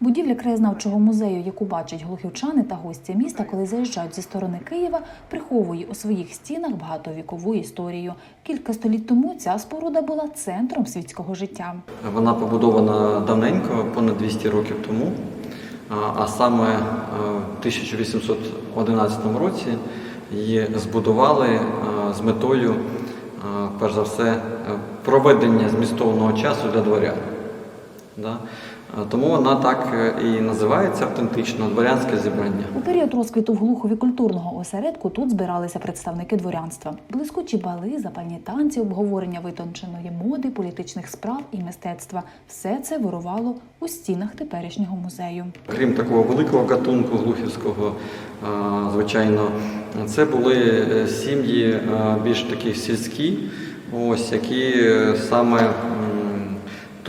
Будівля краєзнавчого музею, яку бачать глухівчани та гості міста, коли заїжджають зі сторони Києва, приховує у своїх стінах багатовікову історію. Кілька століть тому ця споруда була центром світського життя. Вона побудована давненько, понад 200 років тому, а- саме е, в 1811 році її збудували е, з метою, е, перш за все, проведення змістовного часу для дворян. Е, Тому вона так е, і називається автентично дворянське зібрання. У період розквіту в Глухові культурного осередку тут збиралися представники дворянства. Блискучі бали, запальні танці, обговорення витонченої моди, політичних справ і мистецтва. Все це вирувало у стінах теперішнього музею. Крім такого великого гатунку глухівського, е, звичайно, це були сім'ї більш такі сільські, ось які саме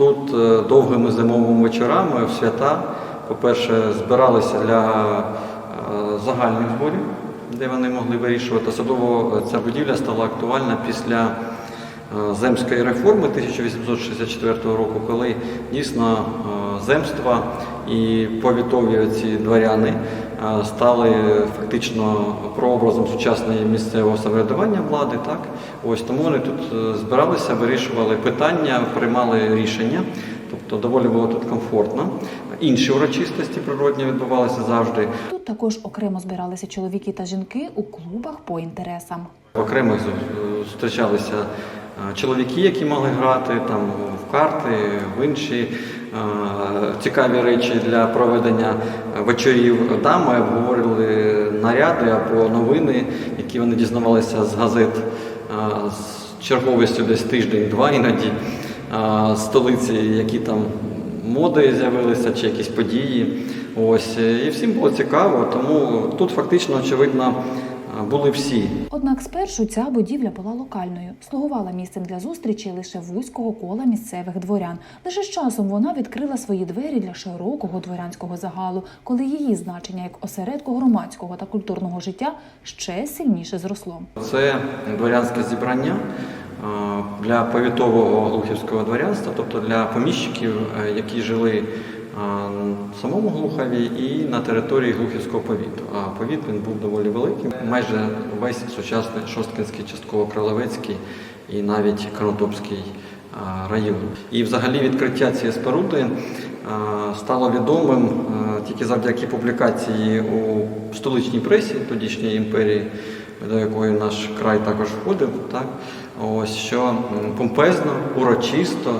тут е, довгими зимовими вечорами в свята, по-перше, збиралися для е, загальних зборів, де вони могли вирішувати. Особливо е, ця будівля стала актуальна після земської реформи 1864 року, коли дійсно земства і повітові ці дворяни е, стали фактично прообразом сучасної місцевого самоврядування влади. Так? Ось тому вони тут е, збиралися, вирішували питання, приймали рішення. Тобто доволі було тут комфортно. Інші урочистості природні відбувалися завжди. Тут також окремо збиралися чоловіки та жінки у клубах по інтересам. Окремо зустрічалися е, чоловіки, які могли грати там в карти, в інші е, цікаві речі для проведення вечорів. Дами обговорювали наряди або новини, які вони дізнавалися з газет з черговістю десь тиждень-два іноді столиці, які там моди з'явилися чи якісь події. Ось і всім було цікаво, тому тут фактично очевидно були всі. Однак спершу ця будівля була локальною, слугувала місцем для зустрічі лише вузького кола місцевих дворян. Лише з часом вона відкрила свої двері для широкого дворянського загалу, коли її значення як осередку громадського та культурного життя ще сильніше зросло. Це дворянське зібрання е, для повітового глухівського дворянства, тобто для поміщиків, е, які жили самому Глухові і на території Глухівського повіту. А повіт він був доволі великим. Майже весь сучасний Шосткинський, частково Кролевецький і навіть Конотопський е, район. І взагалі відкриття цієї споруди стало відомим тільки завдяки публікації у столичній пресі тодішньої імперії до якої наш край також входив, так? Ось що помпезно, урочисто,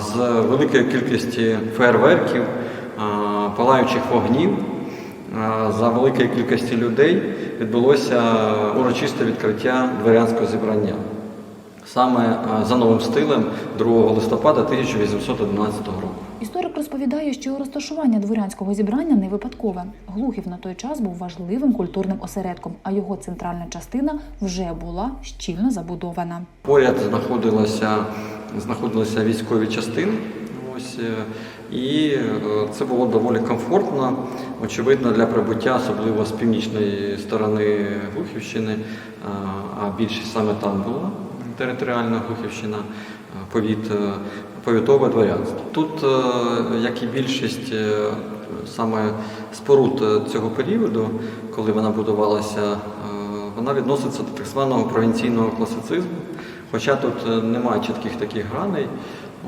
з великої кількості фейерверків, палаючих вогнів, за великої кількості людей відбулося урочисте відкриття дворянського зібрання. Саме за новим стилем 2 листопада 1811 року. Історик розповідає, що розташування дворянського зібрання не випадкове. Глухів на той час був важливим культурним осередком, а його центральна частина вже була щільно забудована. Поряд знаходилися, знаходилися військові частини. Ось, е, і е, це було доволі комфортно, очевидно, для прибуття, особливо з північної сторони Глухівщини, а, а більшість саме там була територіальна Глухівщина, повіт, е, повітове дворянство. Тут, е, як і більшість е, саме споруд е, цього періоду, коли вона будувалася, е, вона відноситься до так званого провінційного класицизму. Хоча тут е, немає чітких таких граней,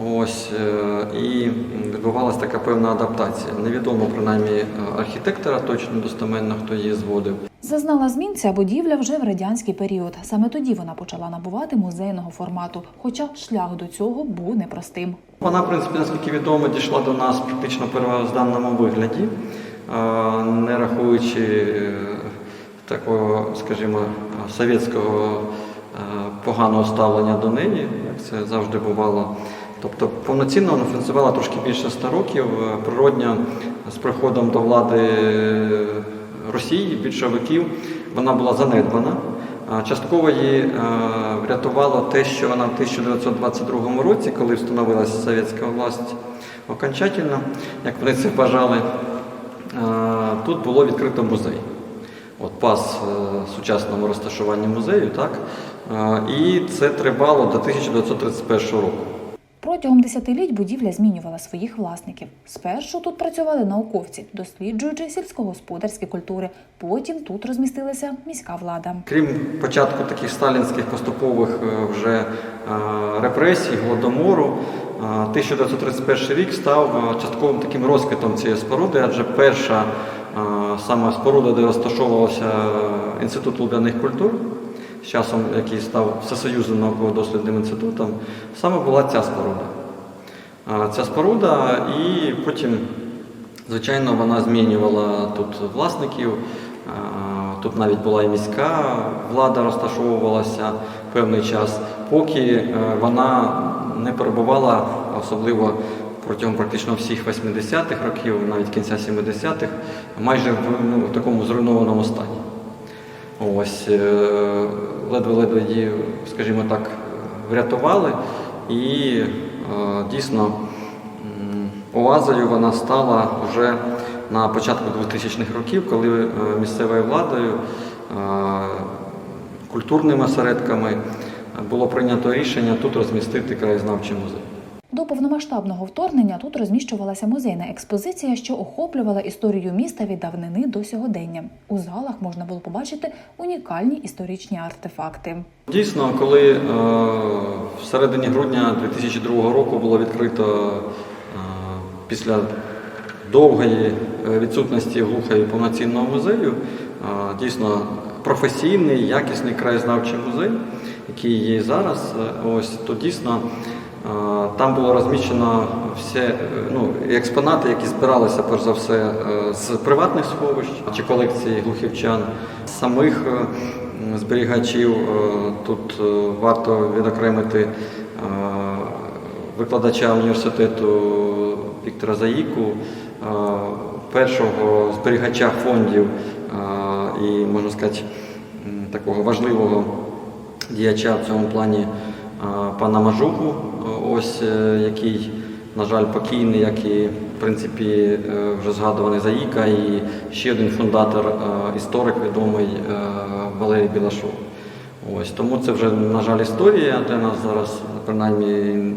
ось е, і відбувалася така певна адаптація. Невідомо принаймні е, архітектора точно достеменно, хто її зводив. Зазнала змін ця будівля вже в радянський період. Саме тоді вона почала набувати музейного формату, хоча шлях до цього був непростим. Вона, в принципі, наскільки відомо, дійшла до нас практично в первозданному вигляді, не рахуючи е, такого, скажімо, совєтського е, поганого ставлення до неї, як це завжди бувало. Тобто повноцінно вона функціонувала трошки більше 100 років. Природньо з приходом до влади е, Росії, більшовиків, вона була занедбана. Частково її е, врятувало те, що вона в 1922 році, коли встановилася совєтська власть окончательно, як вони це бажали, е, тут було відкрито музей. От пас е, сучасному розташуванню музею, так? І це тривало до 1931 року. Про Протягом десятиліть будівля змінювала своїх власників. Спершу тут працювали науковці, досліджуючи сільськогосподарські культури. Потім тут розмістилася міська влада. Крім початку таких сталінських поступових е, вже е, репресій, голодомору, е, 1931 рік став е, частковим таким розквітом цієї споруди, адже перша е, саме споруда, де розташовувався е, інститут луб'яних культур, з часом який став всесоюзним науково-дослідним інститутом, саме була ця споруда. Ця споруда, і потім, звичайно, вона змінювала тут власників. Тут навіть була і міська влада розташовувалася певний час, поки е, вона не перебувала, особливо протягом практично всіх 80-х років, навіть кінця 70-х, майже в, ну, такому зруйнованому стані. Ось е, ледве-ледве її, скажімо так, врятували, і е, дійсно оазою вона стала вже на початку 2000-х років, коли е, місцевою владою, е, культурними осередками було прийнято рішення тут розмістити краєзнавчий музей. Повномасштабного вторгнення тут розміщувалася музейна експозиція, що охоплювала історію міста від давнини до сьогодення. У залах можна було побачити унікальні історичні артефакти. Дійсно, коли е, в середині грудня 2002 року було відкрито е, після довгої е, відсутності в Глухові повноцінного музею, е, дійсно професійний, якісний краєзнавчий музей, який є зараз, е, ось то дійсно. Там було розміщено все е, ну, експонати, які збиралися перш за все е, з приватних сховищ чи колекції глухівчан, самих е, зберігачів. Тут варто відокремити викладача університету Віктора Заїку, першого зберігача фондів і, можна сказати, такого важливого діяча в цьому плані пана Мажуху, е, ось е, який, на жаль, покійний, як і в принципі е, вже згадуваний Заїка, і ще один фундатор, е, історик відомий Валерій Білашов. Ось тому це вже, на жаль, історія для нас зараз, принаймні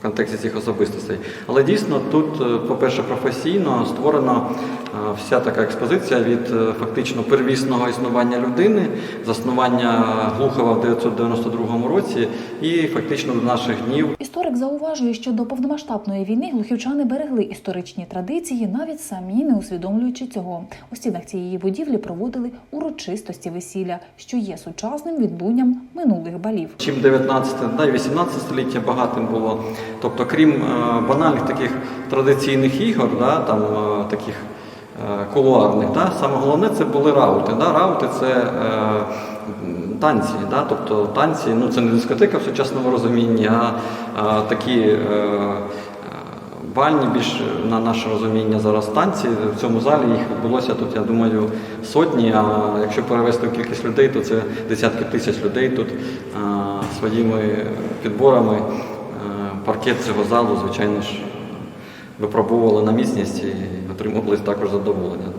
в контексті цих особистостей. Але дійсно тут, е, по-перше, професійно створена е, вся така експозиція від е, фактично первісного існування людини, заснування Глухова в 992 році і фактично до наших днів. Історик зауважує, що до повномасштабної війни глухівчани берегли історичні традиції, навіть самі не усвідомлюючи цього. У стінах цієї будівлі проводили урочистості весілля, що є сучасним відлунням минулих балів. Чим 19 та й 18 століття багатим було. Тобто, крім е, банальних таких традиційних ігор, да, там е, таких е, кулуарних, да, саме головне це були раути. Да. Раути це е, танці, да, тобто танці, ну це не дискотека в сучасному розумінні, а, а такі. Е, Бальні більш на наше розуміння зараз танці. В цьому залі їх відбулося тут, я думаю, сотні. А якщо перевести в кількість людей, то це десятки тисяч людей тут а, своїми підборами. Паркет цього залу, звичайно ж, випробовували на міцність і отримували також задоволення.